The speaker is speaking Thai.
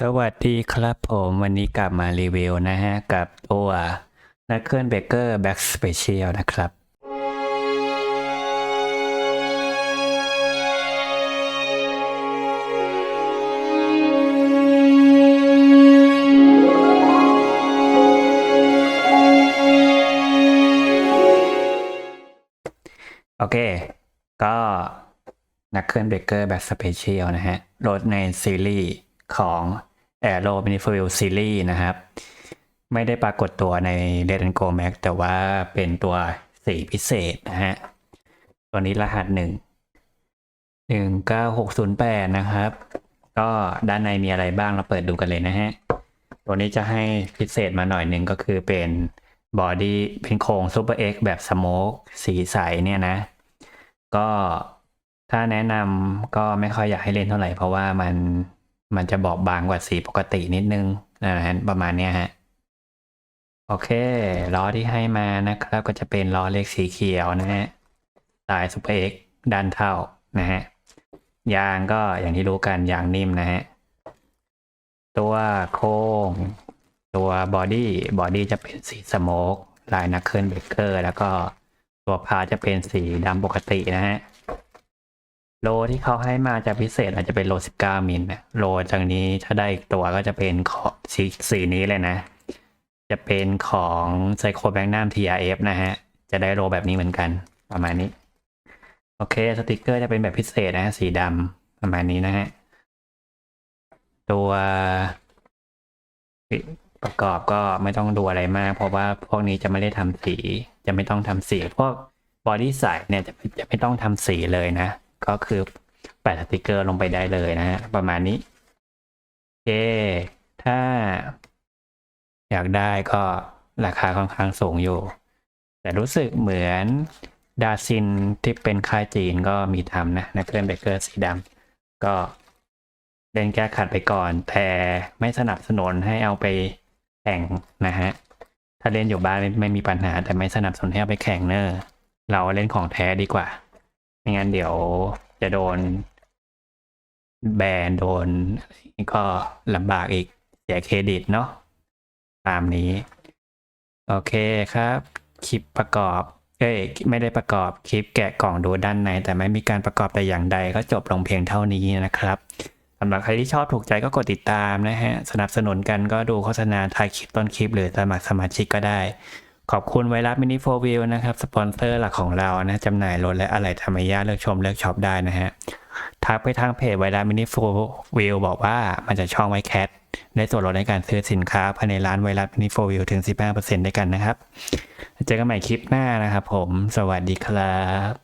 สวัสดีครับผมวันนี้กลับมารีวิวนะฮะ กับตัวนักเคลื่อนเบเกอร์แบ็กสเปเชียลนะครับ โอเค ก็นักเคลื่อนเบเกอร์แบบสเปเชียลนะฮะรถในซีรีส์ ของ Aero m i n i f i l Series นะครับ ไม่ได้ปรากฏตัวใน Red and Go Max แต่ว่าเป็นตัวสีพิเศษนะฮะ ตัวนี้รหัสหนึ่งหนึ่งเก้าหกศูนย์แปดนะครับ ก็ด้านในมีอะไรบ้างเราเปิดดูกันเลยนะฮะ ตัวนี้จะให้พิเศษมาหน่อยหนึ่งก็คือเป็นบอดี้เป็นโครง Super X แบบสโมกสีใสเนี่ยนะ ก็ถ้าแนะนำก็ไม่ค่อยอยากให้เล่นเท่าไหร่เพราะว่ามัน มันจะบอบบางกว่าสีปกตินิดนึงนะฮะประมาณเนี้ยฮะโอเคล้อที่ให้มานะครับก็จะเป็นล้อเล็กสีเขียวนะฮะสาย Super X ด้านเท่านะฮะยางก็อย่างที่รู้กันยางนิ่มนะฮะตัวโค้งตัวบอดี้บอดี้จะเป็นสีสโมกลายนักเคลื่อนเบเกอร์ แล้วก็ตัวพาจะเป็นสีดำปกตินะฮะ โลที่เขาให้มาจะพิเศษอาจจะเป็นโล19มิลนะโลจากนี้ถ้าได้อีกตัวก็จะเป็นของสีสีนี้เลยนะ จะเป็นของไซโคแบงนาม TRF นะฮะ จะได้โลแบบนี้เหมือนกัน ประมาณนี้ โอเคสติกเกอร์จะเป็นแบบพิเศษนะฮะสีดำประมาณนี้นะฮะ ตัวประกอบก็ไม่ต้องดูอะไรมาก เพราะว่าพวกนี้จะไม่ได้ทำสี จะไม่ต้องทำสี พวกบอดี้ใสเนี่ยจะจะไม่ต้องทำสีเลยนะ ก็คือแปะสติกเกอร์ลงไปได้เลยนะฮะประมาณนี้โอเคถ้า อยากได้ก็ราคาค่อนข้างสูงอยู่ แต่รู้สึกเหมือนดาซินที่เป็นค่ายจีนก็มีทำนะนักเล่นเบเกอร์สีดำก็เล่นแก้ขัดไปก่อน แต่ไม่สนับสนุนให้เอาไปแข่งนะฮะ ถ้าเล่นอยู่บ้านไม่มีปัญหา แต่ไม่สนับสนุนให้เอาไปแข่งเนอะเราเล่นของแท้ดีกว่า ไม่งั้นเดี๋ยวจะโดน แบนโดนก็ลำบากอีกเสียเครดิตเนาะตามนี้ โอเคครับ คลิปประกอบเอ้ยไม่ได้ประกอบคลิปแกะกล่องดูด้านใน แต่ไม่มีการประกอบแต่อย่างใดก็จบลงเพียงเท่านี้นะครับสำหรับใครที่ชอบถูกใจก็กดติดตามนะฮะ สนับสนุนกันก็ดูโฆษณาท้ายคลิปต้นคลิป หรือสมัครสมาชิกก็ได้ ขอบคุณไวรัสมินิโฟวิลนะครับ สปอนเซอร์หลักของเรานะจำหน่ายรถและอะไรธรรมยาเลือกชมเลือกช็อปได้นะฮะทักไปทางเพจไวรัสมินิโฟวิลบอกว่ามันจะช่องไว้แคทได้ส่วนลดในการซื้อสินค้าภายในร้านไวรัสมินิโฟวิลถึง 15%ด้วยกันนะครับ เจอกันใหม่คลิปหน้านะครับผม สวัสดีครับ